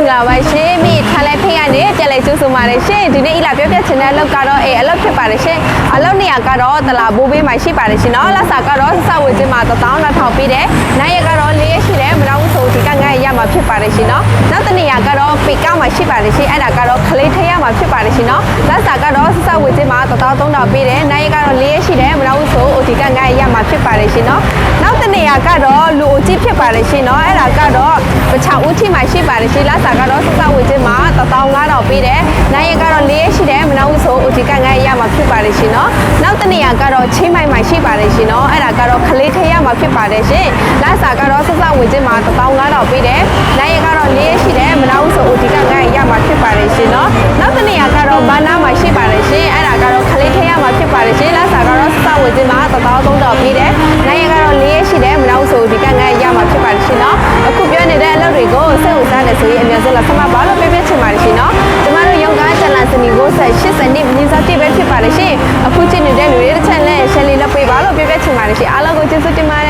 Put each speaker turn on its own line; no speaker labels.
င်္ဂလာပါရှင်မိထားလဲဖေးကနေပြန်လဲကျူးဆိုပါတယ်ရှင်ဒီနေ့ဤလာပြောပြချင်တဲ့အလုပ်ကတော့အေးအလုပ်ဖြစ်ပါတယ်ရှင်အလုပ်နေရာကတော့တလာဘိုးဘေးမှာရှိပါတယ်ရှင်နော်လက်စာကတော့စဝေချင်းမှာ12000ပေးတယ်နိုင်ရကတော့၄ရက်ရှိတယ်မတော်ဘူးဆိုဒီကငါရမှာဖြစ်ပါတယ်ရှင်နော်နောက်တစ်နေရာကတော့ပေကောက်မှာရှိပါတယ်ရှင်အဲ့ဒါကတော့ခလေးထရမှာဖြစ်ပါတယ်ရှင်နော်လက်စာကတော့စဝေချင်းမှာ13000ပေးတယ်နိုင်ရကတော့၄ရက်ရှိတယ်မတော်ဘူးဆိုဒီကငါရမှာဖြစ်ပါတယ်ရှင်နော်နောက်တစ်နေ ရာကတော့လူအကြီးဖြစ်ပါတယ်ရှင်နော်အဲ့ဒါကတော့ပချောက်ဦးထိမှာရှိပါတယ်ရှင်လက်စာကတော့စဝေချင်းမှာ15000ပေးတယ်နိုင်ရကတော့၄ရက်ရှိတယ်မတော်ဘူးဆိုဒီကငါရမှာဖြစ်ပါတယ်ရှင်နော်နောက်တစ်နေရာကတော့ချင်းမိုင်မှာရှိပါတယ်ရှင်နော်အဲ့ဒါကတော့ခလေးထရမှာဖြစ်ပါတယ်ရှင်လက်စာကတော့စစဝေချင်းမှာ15000ပေးတယ်နိုင်ရကတော့၄ရက်ရှိတယ်မတော်ဘူးဆိုဒီကငါရမှာဖြစ်ပါတယ်ရှင်နော်နောက်တစ်နေရာကတော့ဘာနာမှာရှိပါတယ်ရှင်အဲ့ဒါကတော့ခလေးထရမှာဖြစ်ပါတယ်ရှင်လက်စာကတော့စစဝေချင်းမှာ13000ပေးတယ် ငင်းစားတိပဲဖြစ်ပါလေရှင်အခုချစ်နေတဲ့လူတွေတစ်ချက်နဲ့ share လေးလုပ်ပေးပါလို့ပြောပြချင်ပါတယ်ရှင်အားလုံးကိုကျေးဇူးတင်ပါတယ်